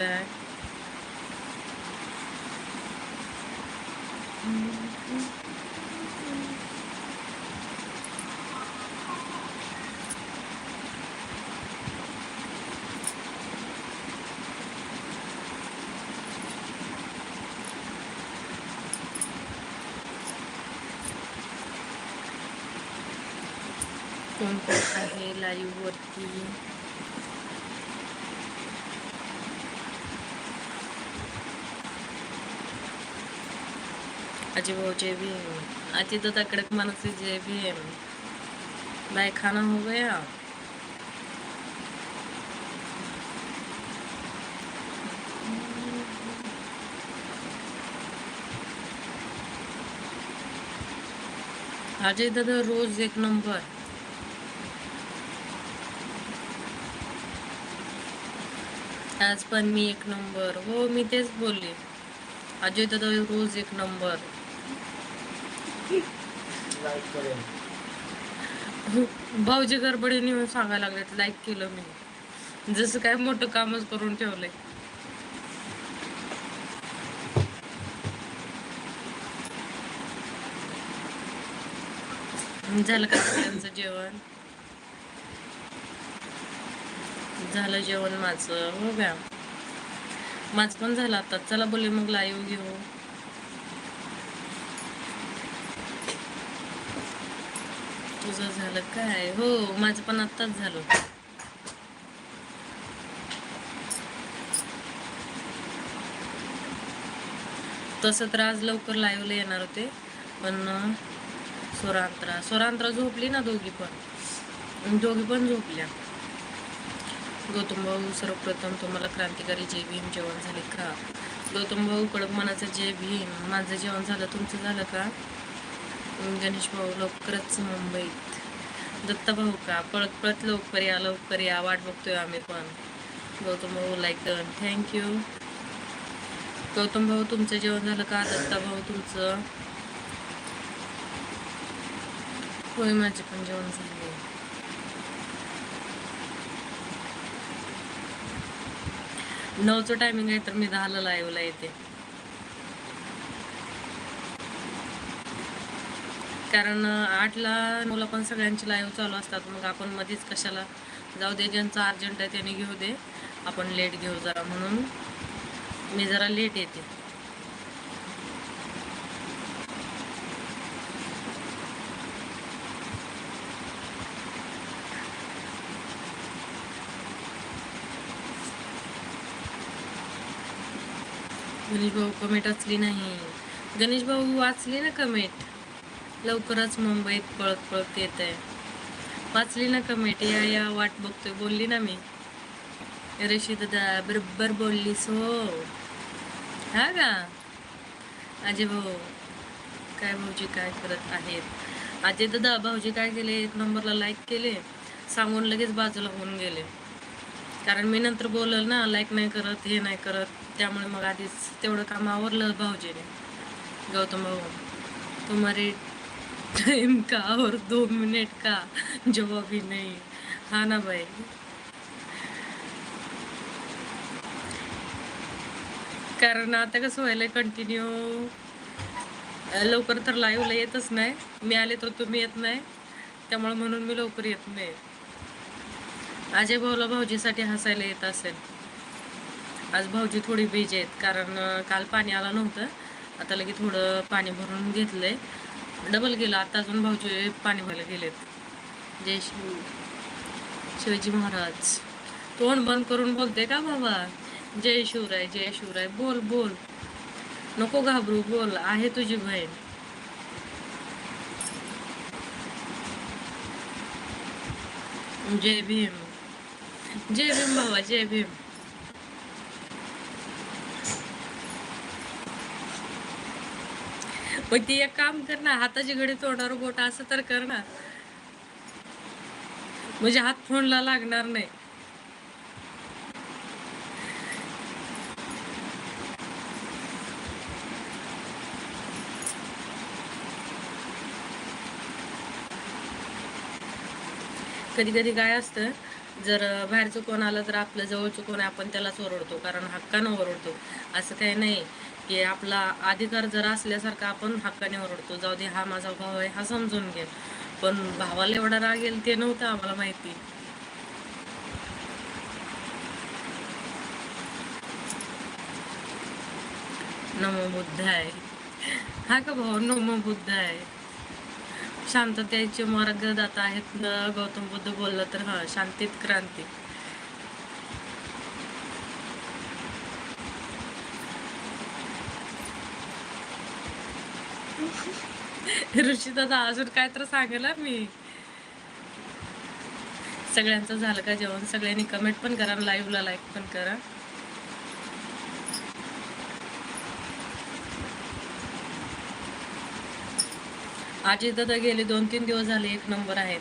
back. कोण कोण आहे लाईव्ह वरती अजी वो जे भी अजी तो तकड़क मन से जे भी भाई खाना हो गया. अजय दादा रोज एक नंबर. आज पण मी एक नंबर. हो मी तेच बोलले. अजय दादा रोज एक नंबर. लाईक करेन. भाऊजी गडबडीने येऊन सांगायला लागलेत लाईक केलं मी. जसं काय मोठं कामच करून ठेवलंय. झालं का सगळ्यांचं जेवण? झालं जेवण माझं हो का माझं पण झालं आता. चला बोले मग लाईव्ह घेऊ. तुझं झालं काय? हो माझं पण आत्ताच झालं तसं तर आज लवकर लाईव्हला येणार होते पण अं, स्वरांतरा झोपली ना दोघी पण? दोघी पण झोपल्या. गौतम भाऊ सर्वप्रथम तुम्हाला क्रांतिकारी जय भीम जेवण झाले का? गौतम भाऊ कडक मनाचं जय भीम. माझं जेवण झालं तुमचं झालं का? गणेश भाऊ लवकरच मुंबईत. दत्ता भाऊ का? पळत पळत लवकर या लवकर या. वाट बघतोय आम्ही पण. गौतम भाऊ लाईक डन थँक्यू गौतम भाऊ तुमचं जेवण झालं का? दत्ता भाऊ तुमचं? होय माझे पण जेवण झाले. नऊचं टायमिंग आहे तर मी दहाला लाईव्हला येते. कारण आठला मुलं पण सगळ्यांची लाईव्ह चालू असतात. मग आपण मध्येच कशाला जाऊ दे ज्यांचं अर्जंट आहे त्याने घेऊ दे. आपण लेट घेऊ जरा. म्हणून मी जरा लेट येते. गणेश भाऊ कमेंट वाचली नाही. गणेश भाऊ वाचली ना कमेंट लवकरच मुंबईत पळत पळत येत आहे वाचली ना कमेंट या या वाट बघतोय. बोलली ना मी. ऋषी दादा बरोबर बोललीस हो. हा का? अजय भाऊ काय भाऊजी काय करत आहेत? अजय दादा भाऊजी काय केले? एक नंबरला लाईक केले. सांगून लगेच बाजूला होऊन गेले. कारण मी नंतर बोलल ना लाईक नाही करत हे नाही करत. त्यामुळे मग आधीच तेवढं काम आवरलं भाऊजीने. गौतम भाऊ तुम्हारे टाइम का और दो मिनिट का? जवाब ही नहीं। हा ना भाई। कारण आता कसं व्हायलंय कंटिन्यू लवकर तर लाईव्हला येतच नाही. मी आले तर तुम्ही येत नाही. त्यामुळे म्हणून मी लवकर येत नाही. अजय भाऊला भाऊजीसाठी हसायला येत असेल. आज भाऊजी थोडी बिजी आहेत. कारण काल पाणी आलं नव्हतं. आता लगे थोडं पाणी भरून घेतलंय. डबल गेलं आता अजून भाऊजी पाणी भरायला गेलेत. जय शिव शिवाजी महाराज. तोंड बंद करून बोलते का बाबा? जय शिवराय जय शिवराय. बोल बोल. नको घाबरू बोल. आहे तुझी बहीण. जय भीम. जय भीम बाबा जय भीम. मग ती एक काम कर ना हाताची घडी तोंडावर बोट असं तर कर ना. म्हणजे हात फोनला लागणार नाही. कधी कधी काय असतं जर बाहेरचं कोण आलं तर आपलं जवळचं कोण आपण त्यालाच ओरडतो कारण हक्कानं ओरडतो. असं काही नाही. की आपला अधिकार जर असल्यासारखा आपण हक्काने ओरडतो. जाऊ दे हा माझा भाव आहे हा समजून घे. पण भावाला एवढा राग येईल ते नव्हतं आम्हाला माहिती. नमो बुद्ध आहे हा का भाऊ? नमो बुद्ध आहे शांततेचे मार्गदाता आहेत गौतम बुद्ध बोललं तर हा शांतीत क्रांती. ऋषी दादा अजून काय तर सांगेल मी. सगळ्यांचं झालं का जेवण? सगळ्यांनी कमेंट पण करा लाईव्हला लाईक पण करा. आजी दादा गेले दोन तीन दिवस झाले एक नंबर आहेत.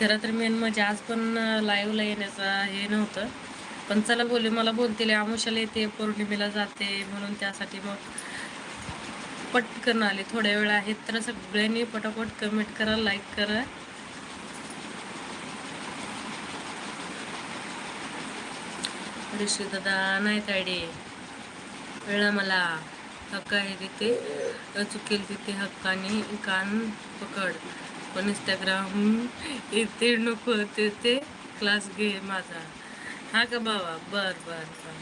खरं तर मेन म्हणजे आज पण लाईव्हला येण्याचा हे नव्हतं. पण चला बोलले मला बोलतील आमुषाला येते पौर्णिमेला जाते म्हणून त्यासाठी मग पटकन आले. थोड्या वेळ आहेत तर सगळ्यांनी पटापट कमेंट करा लाईक करा. ऋषी दादा नाही तायडे वेळा मला. हक्क आहे तिथे चुकेल तिथे हक्काने कान पकड. पण इंस्टाग्राम इथे नको तिथे क्लास घे माझा. हा का बाबा? बर बर बर.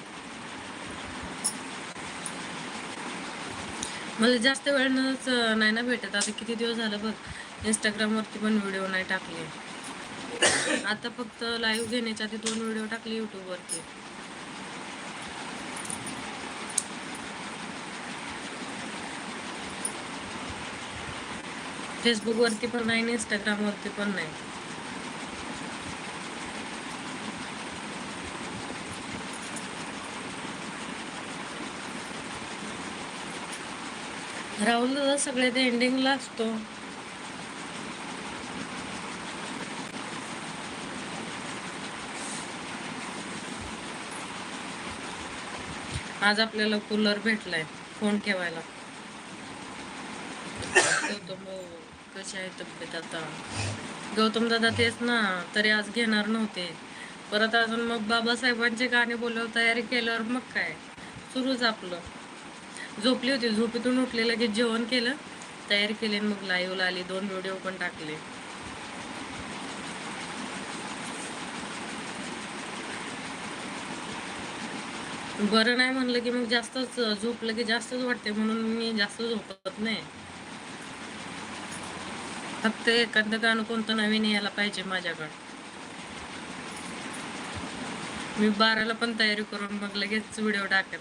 मला जास्त वेळ नाही ना भेटत. आता किती दिवस झालं बघ इंस्टाग्रामवरती पण व्हिडिओ नाही टाकले. आता फक्त लाईव्ह घेण्याच्या आधी दोन व्हिडिओ टाकले यूट्यूबवरती फेसबुकवरती पण नाही आणि इंस्टाग्रामवरती पण नाही. राहुल दादा सगळे ते एंडिंगला असतो. आज आपल्याला कूलर भेटलाय फोन ठेवायला. कशी आहे तब्येत आता? गौतम दादा तेच ना तरी आज घेणार नव्हते. परत अजून मग बाबासाहेबांचे गाणे बोलव तयारी केल्यावर मग काय? सुरूच आपलं. झोपली होती झोपेतून उठले लगेच जेवण केलं तयारी केली मग लाईव्हला आली. दोन व्हिडिओ पण टाकले. बरं नाही म्हणलं की मग जास्तच झोपलं की जास्तच वाटते म्हणून मी जास्त झोपत नाही. फक्त एखादं गाणं कोणतं नवीन यायला पाहिजे माझ्याकडं. मी बाराला पण तयारी करून मग लगेच व्हिडिओ टाकेल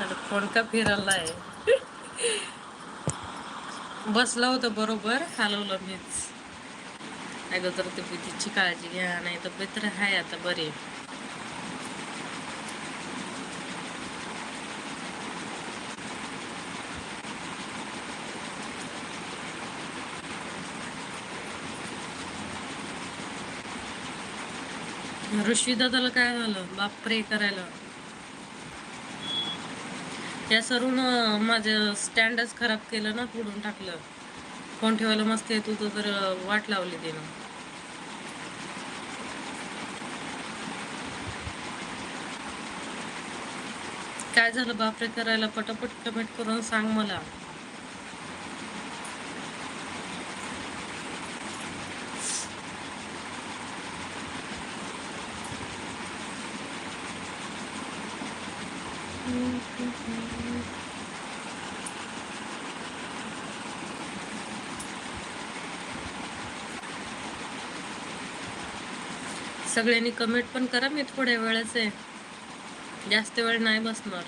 आता फोन का फिरायला आहे बसला होतं बरोबर हलवलं मीच. अगोदर तब्येतीची काळजी घ्या नाही तब्येत तर आहे आता बरी. ऋषीदादाला काय झालं? बाप प्रे करायला. या सरून माझं स्टँडच खराब केलं ना पुढून टाकलं. फोन ठेवायला मस्त येत होतं तर वाट लावली तिनं. काय झालं? बापरे करायला पटापट कमेंट करून सांग मला. सगळ्यांनी कमेंट पण करा मी थोड्या वेळच आहे. जास्त वेळ नाही बसणार.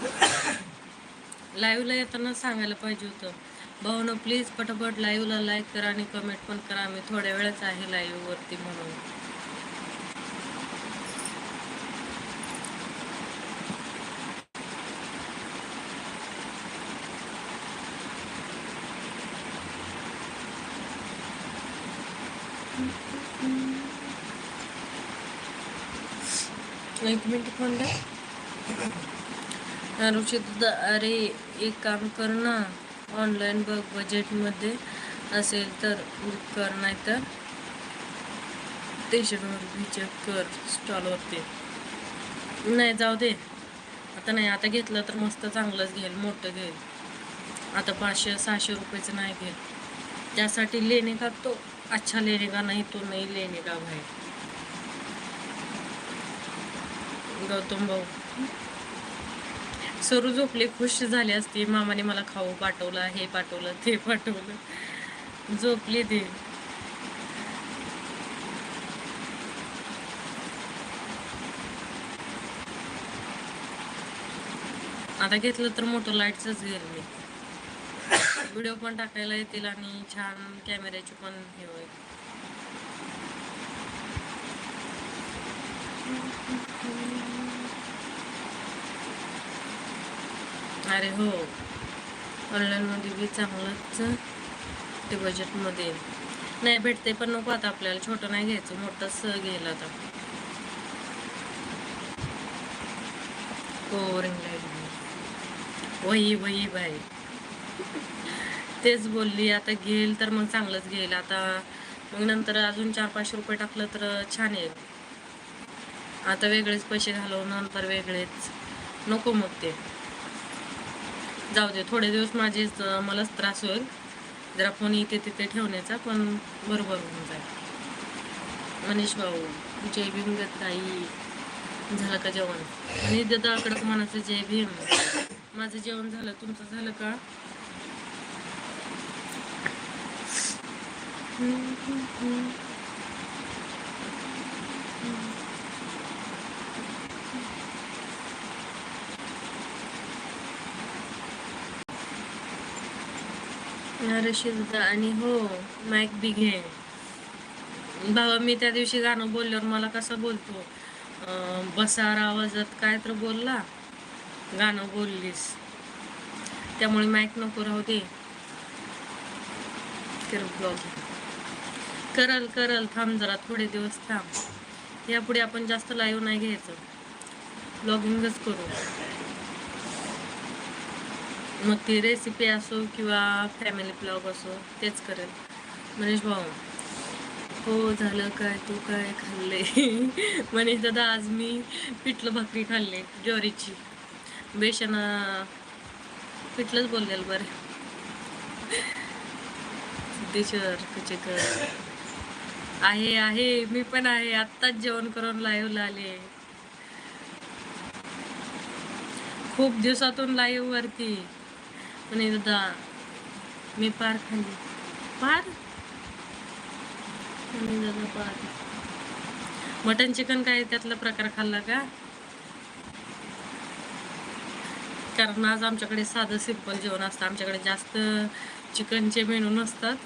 लाईव्हला येताना सांगायला पाहिजे होतं. भाऊनं प्लीज पटापट लाईव्हला लाईक करा आणि कमेंट पण करा. मी थोड्या वेळच आहे लाईव्हवरती म्हणून. एक मिनिट फोन द्या ऋषित अरे एक काम कर ना. ऑनलाईन बघ बजेटमध्ये असेल तर बुक कर नाही तर स्टेशनवर बी कर स्टॉलवरती नाही जाऊ दे. आता नाही आता घेतलं तर मस्त चांगलंच घेईल मोठं घेईल. आता पाचशे सहाशे रुपयाचं नाही घेईल त्यासाठी लेणे का तो? अच्छा लेणे का नाही तो नाही लेणे का भाई गौतम भाऊ. सरू झोपले खुश झाली असते. मामाने मला खाऊ पाठवलं हे पाठवलं ते पाठवलं. झोपली ते. आता घेतलं तर मोठं लाईटचंच घेईल मी. व्हिडिओ पण टाकायला येतील आणि छान कॅमेऱ्याची पण हे होईल. अरे हो. ऑनलाईनमध्ये बी चांगलंच ते बजेटमध्ये नाही भेटते पण नको आता आपल्याला. छोटं नाही घ्यायचं मोठंच घ्यायला आता. कोरिंग लाइट वही वही बाई. तेच बोलली आता घेईल तर मग चांगलंच घेईल. आता मग नंतर अजून चार पाचशे रुपये टाकलं तर छान येईल. आता वेगळेच पैसे घालवून नंतर वेगळेच. नको मग ते. जाऊ दे थोडे दिवस माझे मलाच त्रास होईल. जरा फोन इथे तिथे ठेवण्याचा पण बरोबर होऊन जाईल. मनीष भाऊ जय भीम ताई झालं का जेवण? आणि दादाकडं म्हणायचं जय भीम. माझं जेवण झालं तुमचं झालं का? रशीद आणि हो माईक बी घे बाबा मी त्या दिवशी गाणं बोलल्यावर मला कसं बोलतो? बसार आवाजात काय तर बोलला गाणं बोललीस. त्यामुळे माईक नको राहू दे. कर ब्लॉग करल करल थांब जरा थोडे दिवस थांब. यापुढे आपण जास्त लाईव्ह नाही घ्यायचं. ब्लॉगिंगच करू. मग ती रेसिपी असो किंवा फॅमिली ब्लॉग असो तेच करेल. मनीष भाऊ हो झालं काय तू काय खाल्ले मनीष दादा आज मी पिठलं भाकरी खाल्ले ज्वारीची. बेसन पिठलंच बोललेलं बरं. सिद्धेश्वर कुचेकर आहे आहे मी पण आहे. आत्ताच जेवण करून लाईव्हला आले. खूप दिवसातून लाईव्ह वरती. म्हणे दादा मी पार खाली पार? म्हणे दादा पार. मटन चिकन काय त्यातला प्रकार खाल्ला का? कारण आज आमच्याकडे साधं सिंपल जेवण असतं. आमच्याकडे जास्त चिकनचे मेनू नसतात.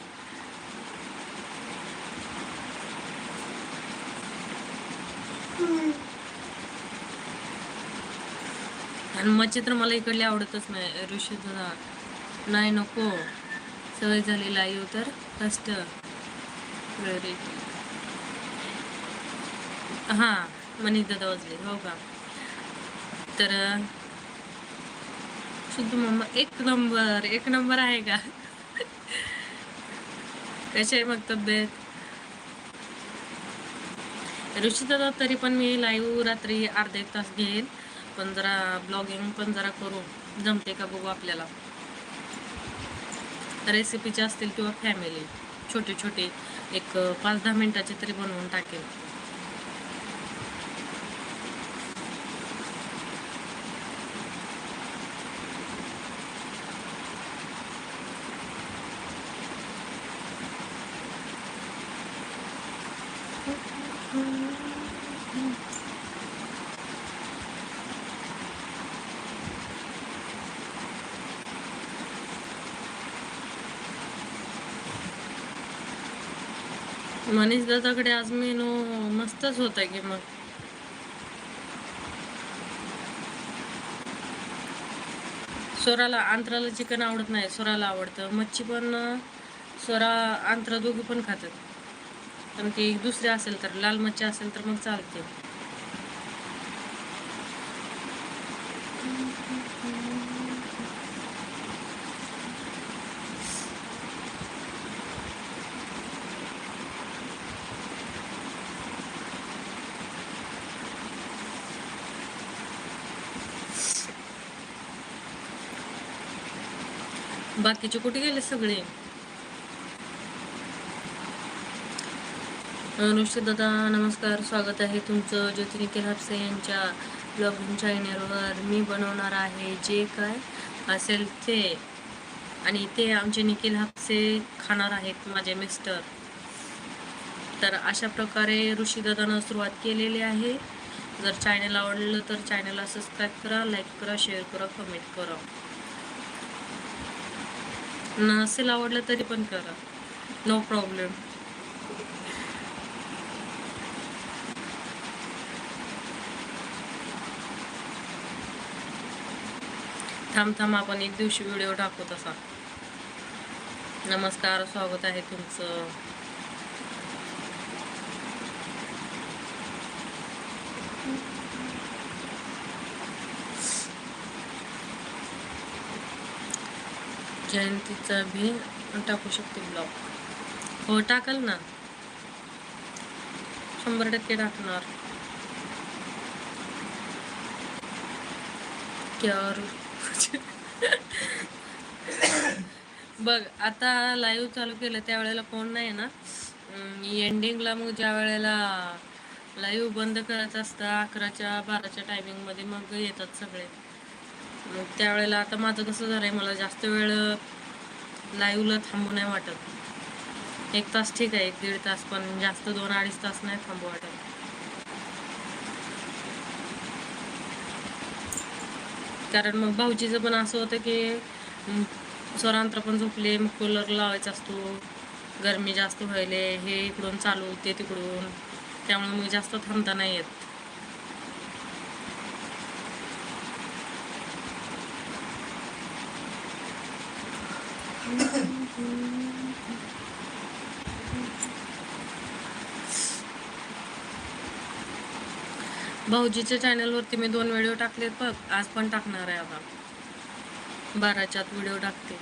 आणि मच्छी तर मला इकडली आवडतच नाही. ऋषी तुझा नाही नको. सवय झाली लाईव्ह तर. कष्ट. हां मनीष दादा वाजले. हो का? तर शुद्ध मम्मा एक नंबर एक नंबर आहे का? कशी आहे मग तब्येत? ऋषी दादा तरी पण मी लाईव्ह रात्री अर्धा एक तास घेईन. पण जरा ब्लॉगिंग पण जरा करू. जमते का बघू आपल्याला. रेसिपीचे असतील किंवा फॅमिली छोटे छोटे एक पाच दहा मिनटाचे तरी बनवून टाकेल मनीष दादाकडे आज मेनू मस्तच होता की मग. स्वराला आंत्राला चिकन आवडत नाही स्वराला आवडतं. मच्छी पण स्वरा आंतरा दोघी पण खातात. पण ती दुसरी असेल तर लाल मच्छी असेल तर मग चालते. बाकीचे कुठे गेले सगळे? ऋषी दादा नमस्कार स्वागत आहे तुमचं ज्योती निखिल हापसे यांच्या ब्लॉगिंग चॅनलवर मी बनवणार आहे जे काय असेल ते. आणि ते आमचे निखिल हापसे खाणार आहेत माझे मिस्टर तर अशा प्रकारे ऋषीदादानं सुरुवात केलेली आहे. जर चॅनल आवडलं तर चॅनलला सबस्क्राईब करा लाईक करा शेअर करा कमेंट करा. नसेल आवडलं तरी पण करा. नो प्रॉब्लेम थांब थांब आपण एक दिवशी व्हिडिओ टाकू तसा. नमस्कार स्वागत आहे तुमचं. जयंतीचा भी टाकू शकते ब्लॉग. हो टाकल ना. शंभर टक्के टाकणार. बघ आता लाईव्ह चालू केलं त्यावेळेला कोण नाही ना एंडिंगला मग ज्या वेळेला लाईव्ह बंद करायचं असतं अकराच्या बाराच्या टायमिंगमध्ये मग येतात सगळे. त्यावेळेला आता माझं कसं आहे मला जास्त वेळ लाईव्हला थांबू नाही वाटत. एक तास ठीक आहे एक दीड तास पण जास्त दोन अडीच तास नाही थांबू वाटत. कारण मग भाऊजीचं पण असं होतं की अं, स्वरांत्र पण झोपले मग कूलर लावायचा असतो. गरमी जास्त व्हायले हे इकडून चालू ते तिकडून. त्यामुळे मग जास्त थांबता नाही येत. भाऊजीच्या चॅनलवरती मी दोन व्हिडिओ टाकलेत बघ आज पण टाकणार आहे आता. बाराच्यात व्हिडिओ टाकते.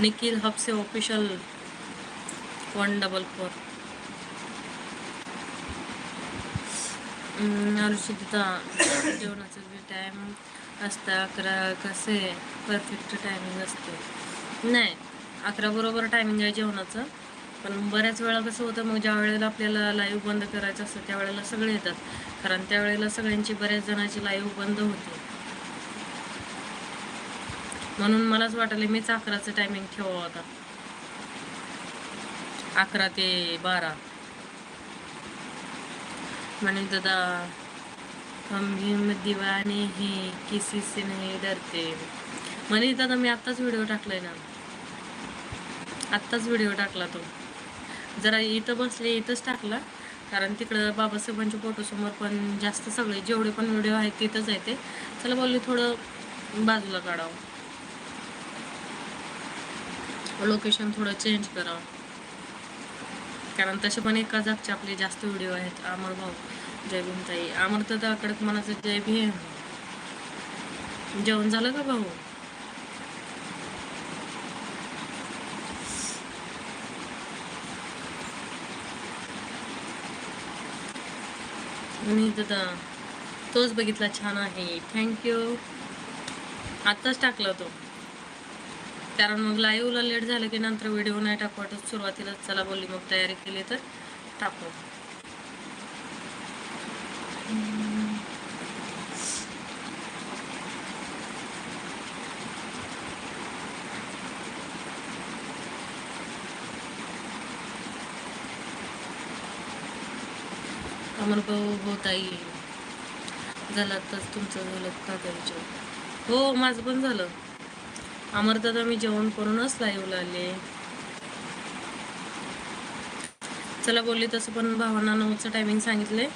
Nikhil Hapse official one double four तिथं जेवणाचं जे टाईम असतं अकरा कसे? परफेक्ट टायमिंग असते. नाही अकरा बरोबर टायमिंग आहे जेवणाचं. पण बऱ्याच वेळा कसं होतं मग ज्या वेळेला आपल्याला लाईव्ह बंद करायचं असतं त्यावेळेला सगळे येतात. कारण त्यावेळेला सगळ्यांची बऱ्याच जणांची लाईव्ह बंद होते. म्हणून मलाच वाटले मीच अकराचं टायमिंग ठेवावं आता. अकरा ते बारा. म्हणे दादा हम भी दीवाने ही किसी से डरते म्हणे दादा मी आत्ताच व्हिडिओ टाकलाय ना. आत्ताच व्हिडिओ टाकला तो. जरा इथं बसले इथंच टाकला. कारण तिकडं बाबासाहेबांच्या फोटोसमोर पण जास्त सगळे जेवढे पण व्हिडिओ आहेत तिथंच आहे ते. चला बोलले थोडं बाजूला काढावं. लोकेशन थोडं चेंज करावं. कारण तसे पण एका जागचे आपले जास्त व्हिडिओ आहेत. अमर भाऊ जय भीमताई. अमर तर कडक मनाचं जय भीम. जेवण झालं का भाऊ? आणि दादा तोच बघितला छान आहे. थँक्यू आत्ताच टाकला तो. कारण मग लाईव्हला लेट झालं की नंतर व्हिडिओ नाही टाकू वाटत. सुरुवातीलाच चला बोलली मग तयारी केली तर टाकू. अमर भाऊ हो ताई. झालं आत्ताच तुमचं झालं का घरचं हो माझं पण झालं. अमर मी जेवण करूनच लाईव्हला आले. चला बोलले तसं पण भावांना नऊचं टायमिंग सांगितले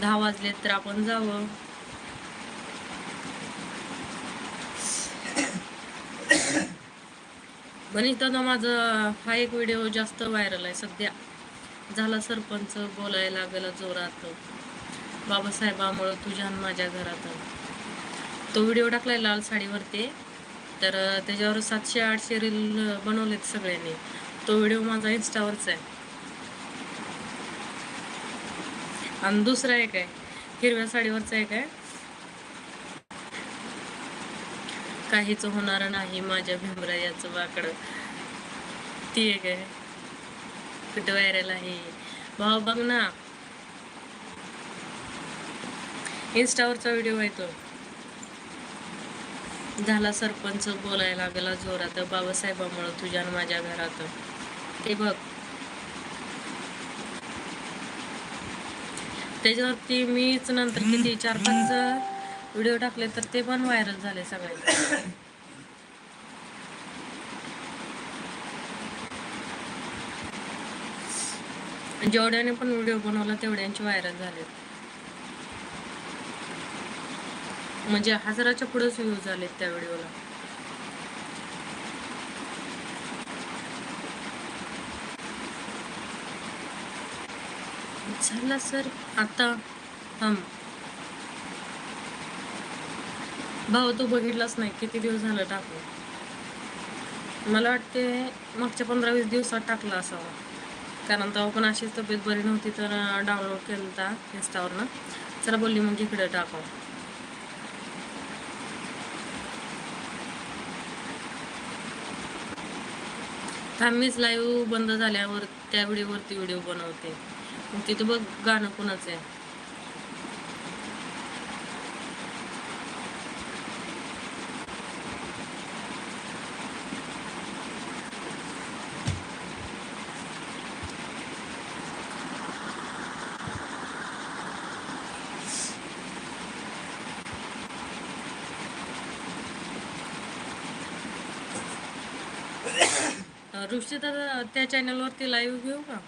दहा वाजले तर आपण जावं. मनीष दादा माझा हा एक व्हिडिओ जास्त व्हायरल आहे सध्या. झाला सरपंच बोलायला लागला जोरात. बाबासाहेबामुळं तुझ्या आणि माझ्या घरात. तो व्हिडिओ टाकलाय लाल साडीवरती. तर त्याच्यावर सातशे आठशे रील बनवलेत सगळ्यांनी. तो व्हिडिओ माझा इन्स्टावरचा आहे. आणि दुसरा एक आहे. हिरव्या साडीवरचा एक आहे. काहीच होणार नाही माझ्या भीमरायाचं वाकडं. ती एक आहे. कुठं व्हायरल आहे? भाऊ बघ ना. इन्स्टावरचा व्हिडिओ आहे तो. झाला सरपंच बोलायला लागला जोरात. बाबासाहेबामुळं तुझ्या माझ्या घरात. ते बघ. त्याच्यावरती मीच नंतर किती चार पाच व्हिडिओ टाकले तर ते पण व्हायरल झाले सगळे. जेवढ्याने पण व्हिडिओ बनवला तेवढ्यांचे व्हायरल झाले म्हणजे हजाराच्या पुढेच व्ह्यूज झालेत त्या व्हिडिओला. झाला सर आता हम भाऊ तू बघितलाच नाही किती दिवस झालं टाकू? मला वाटते मागच्या पंधरा वीस दिवसात टाकला असावा. कारण तेव्हा पण अशीच तब्येत बरी नव्हती तर डाउनलोड केला होता इन्स्टावरनं चला बोलली मग इकडे टाकावं. थांबीच लाईव्ह बंद झाल्यावर त्या व्हिडिओवरती व्हिडिओ बनवते. मग तिथं बघ गाणं कोणाचं आहे. दिवशी तर त्या चॅनलवरती लाईव्ह घेऊ का?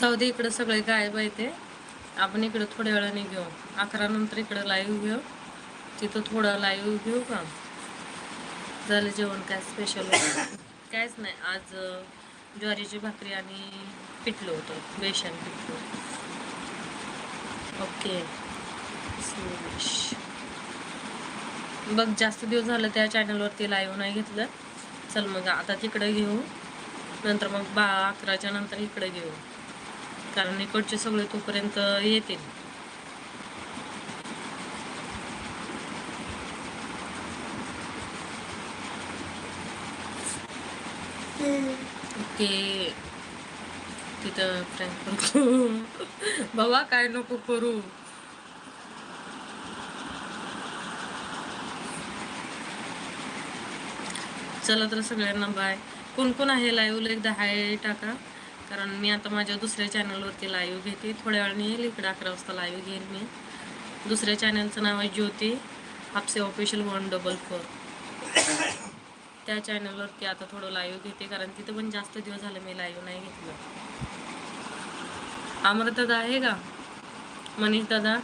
जाऊ दे इकडं सगळे गायब आहे ते. आपण इकडं थोड्या वेळाने घेऊ. अकरा नंतर इकडं लाईव्ह घेऊ. तिथं थोडं लाईव्ह घेऊ का? झालं जेवण काय स्पेशल कायच नाही. आज ज्वारीची भाकरी आणि पिठलं होतं. बेसन पिठलं ओके बघ जास्त दिवस झालं त्या चॅनलवरती लाईव्ह नाही घेतलं. चल मग आता तिकडं घेऊ. नंतर मग बा अकराच्या नंतर इकडं घेऊ. कारण इकडचे सगळे तोपर्यंत येतील. ओके तिथं फ्रँक करतो बाबा काय नको करू. चला तर सगळ्यांना बाय कोण कोण आहे लाईव्हला एकदा हाय टाका. कारण मी आता माझ्या दुसऱ्या चॅनलवरती लाईव्ह घेते. थोड्या वेळाने येईल इकडे अकरा वाजता लाईव्ह घेईन मी. दुसऱ्या चॅनलचं नाव आहे Jyoti. Hapse official one double four त्या चॅनलवरती आता थोडं लाईव्ह घेते कारण तिथं पण जास्त दिवस झाले मी लाईव्ह नाही घेतलं. अमृत दादा आहे का? मनीष दादा?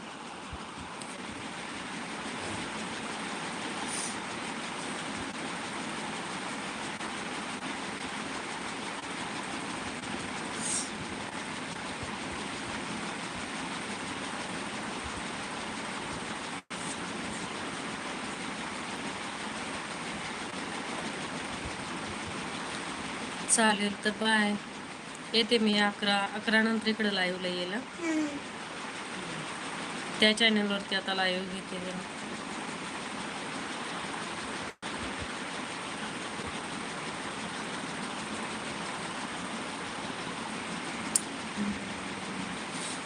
चालेल तर बाय. येते मी अकरा अकरा नंतर इकडे लाईव्हला येईल. त्या चॅनलवरती आता लाईव्ह घेते मी.